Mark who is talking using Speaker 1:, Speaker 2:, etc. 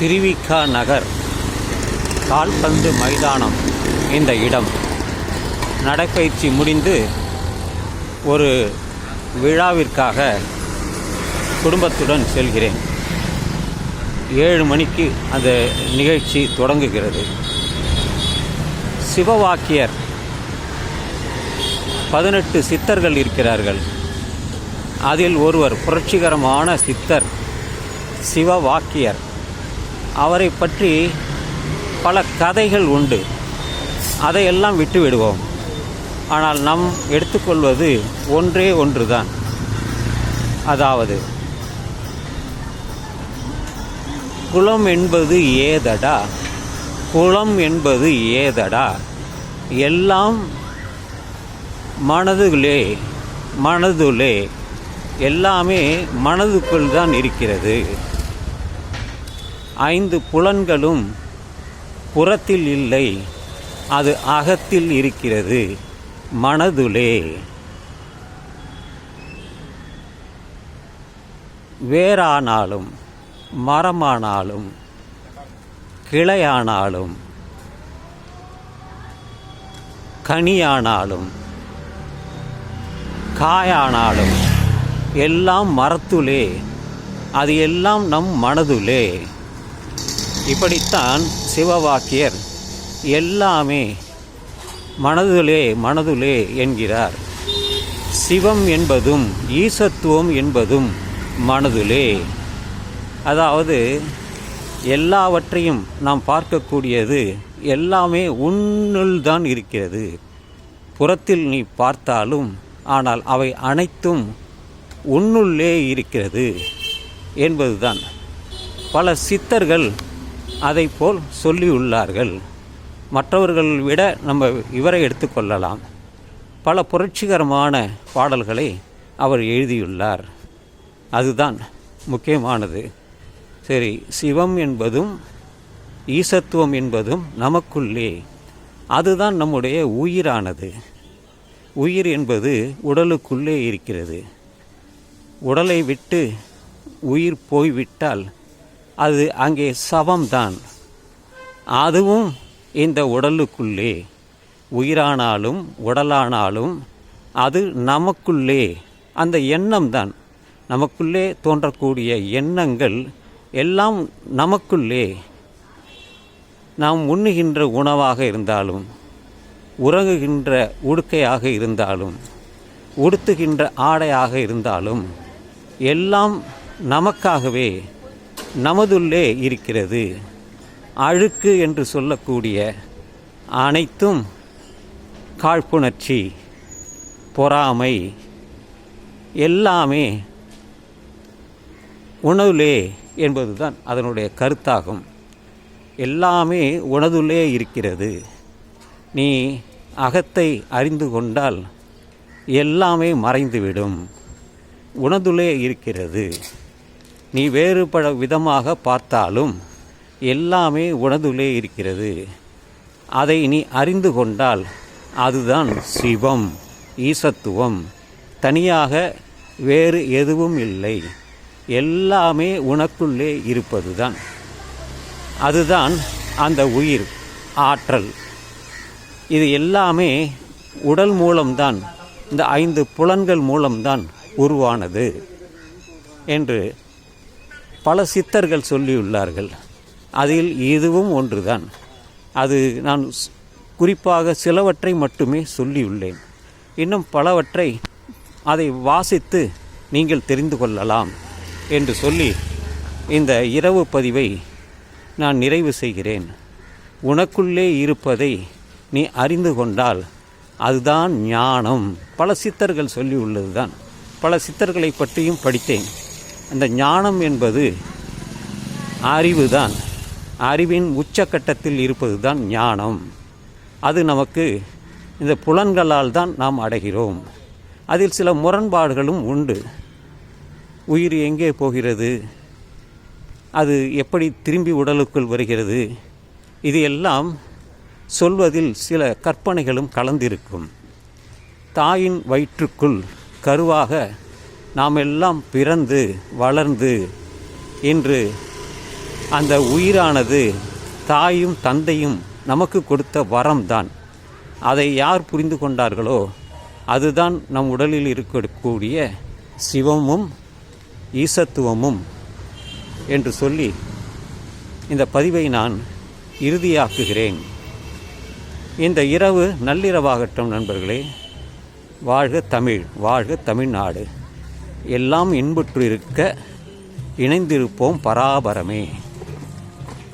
Speaker 1: திருவிக்கா நகர் கால்பந்து மைதானம் இந்த இடம். நடைப்பயிற்சி முடிந்து ஒரு விழாவிற்காக குடும்பத்துடன் செல்கிறேன். ஏழு மணிக்கு அந்த நிகழ்ச்சி தொடங்குகிறது. சிவவாக்கியர் பதினெட்டு சித்தர்கள் இருக்கிறார்கள். அதில் ஒருவர் புரட்சிகரமான சித்தர் சிவவாக்கியர். அவரை பற்றி பல கதைகள் உண்டு. அதையெல்லாம் விட்டு விடுவோம் ஆனால் நம் எடுத்துக்கொள்வது ஒன்றே ஒன்றுதான். அதாவது குலம் என்பது ஏதடா? குலம் என்பது ஏதடா? எல்லாம் மனதுகளே மனதுலே எல்லாமே மனதுக்குள் தான் இருக்கிறது. ஐந்து புலன்களும் புறத்தில் இல்லை அது அகத்தில் இருக்கிறது மனதுலே. வேரானாலும் மரமானாலும் கிளையானாலும் கனியானாலும் காயானாலும் எல்லாம் மரத்துலே அது எல்லாம் நம் மனதுலே. இப்படித்தான் சிவவாக்கியர் எல்லாமே மனதுலே மனதுலே என்கிறார். சிவம் என்பதும் ஈசத்துவம் என்பதும் மனதுலே. அதாவது எல்லாவற்றையும் நாம் பார்க்கக்கூடியது எல்லாமே உன்னுள் தான் இருக்கிறது. புறத்தில் நீ பார்த்தாலும் ஆனால் அவை அனைத்தும் உன்னுள்ளே இருக்கிறது என்பதுதான். பல சித்தர்கள் அதை போல் சொல்லியுள்ளார்கள். மற்றவர்கள் விட நம்ம இவரை எடுத்துக்கொள்ளலாம் பல புரட்சிகரமான பாடல்களை அவர் எழுதியுள்ளார். அதுதான் முக்கியமானது. சரி சிவம் என்பதும் ஈசத்துவம் என்பதும் நமக்குள்ளே. அதுதான் நம்முடைய உயிரானது. உயிர் என்பது உடலுக்குள்ளே இருக்கிறது. உடலை விட்டு உயிர் போய்விட்டால் அது அங்கே சவம்தான். அதுவும் இந்த உடலுக்குள்ளே. உயிரானாலும் உடலானாலும் அது நமக்குள்ளே. அந்த எண்ணம் தான் நமக்குள்ளே தோன்றக்கூடிய எண்ணங்கள் எல்லாம் நமக்குள்ளே. நாம் உண்ணுகின்ற உணவாக இருந்தாலும் உறங்குகின்ற உடுக்கையாக இருந்தாலும் உடுத்துகின்ற ஆடையாக இருந்தாலும் எல்லாம் நமக்காகவே நமதுள்ளே இருக்கிறது. அழுக்கு என்று சொல்லக்கூடிய அனைத்தும் காழ்ப்புணர்ச்சி பொறாமை எல்லாமே உணவுலே என்பதுதான் அதனுடைய கருத்தாகும். எல்லாமே உனதுள்ளே இருக்கிறது. நீ அகத்தை அறிந்து கொண்டால் எல்லாமே மறைந்துவிடும். உணதுள்ளே இருக்கிறது. நீ வேறுபட விதமாக பார்த்தாலும் எல்லாமே உனதுள்ளே இருக்கிறது. அதை நீ அறிந்து கொண்டால் அதுதான் சிவம் ஈசத்துவம். தனியாக வேறு எதுவும் இல்லை. எல்லாமே உனக்குள்ளே இருப்பதுதான். அதுதான் அந்த உயிர் ஆற்றல். இது எல்லாமே உடல் மூலம்தான் இந்த ஐந்து புலன்கள் மூலம்தான் உருவானது என்று பல சித்தர்கள் சொல்லியுள்ளார்கள். அதில் இதுவும் ஒன்றுதான். அது நான் குறிப்பாக சிலவற்றை மட்டுமே சொல்லியுள்ளேன். இன்னும் பலவற்றை அதை வாசித்து நீங்கள் தெரிந்து கொள்ளலாம் என்று சொல்லி இந்த இரவு பதிவை நான் நிறைவு செய்கிறேன். உனக்குள்ளே இருப்பதை நீ அறிந்து கொண்டால் அதுதான் ஞானம். பல சித்தர்கள் சொல்லியுள்ளது தான் பல சித்தர்களை பற்றியும் படித்தேன். அந்த ஞானம் என்பது அறிவு தான் அறிவின் உச்சக்கட்டத்தில் இருப்பது தான் ஞானம். அது நமக்கு இந்த புலன்களால் தான் நாம் அடைகிறோம். அதில் சில முரண்பாடுகளும் உண்டு. உயிர் எங்கே போகிறது? அது எப்படி திரும்பி உடலுக்குள் வருகிறது? இது எல்லாம் சொல்வதில் சில கற்பனைகளும் கலந்திருக்கும். தாயின் வயிற்றுக்குள் கருவாக நாம் எல்லாம் பிறந்து வளர்ந்து இன்று அந்த உயிரானது தாயும் தந்தையும் நமக்கு கொடுத்த வரம்தான். அதை யார் புரிந்து கொண்டார்களோ அதுதான் நம் உடலில் இருக்கக்கூடிய சிவமும் ஈசத்துவமும் என்று சொல்லி இந்த பதிவை நான் இறுதியாக்குகிறேன். இந்த இரவு நள்ளிரவாகட்டும் நண்பர்களே. வாழ்க தமிழ் வாழ்க தமிழ்நாடு. எல்லாம் இன்புற்று இருக்க இணைந்திருப்போம் பராபரமே.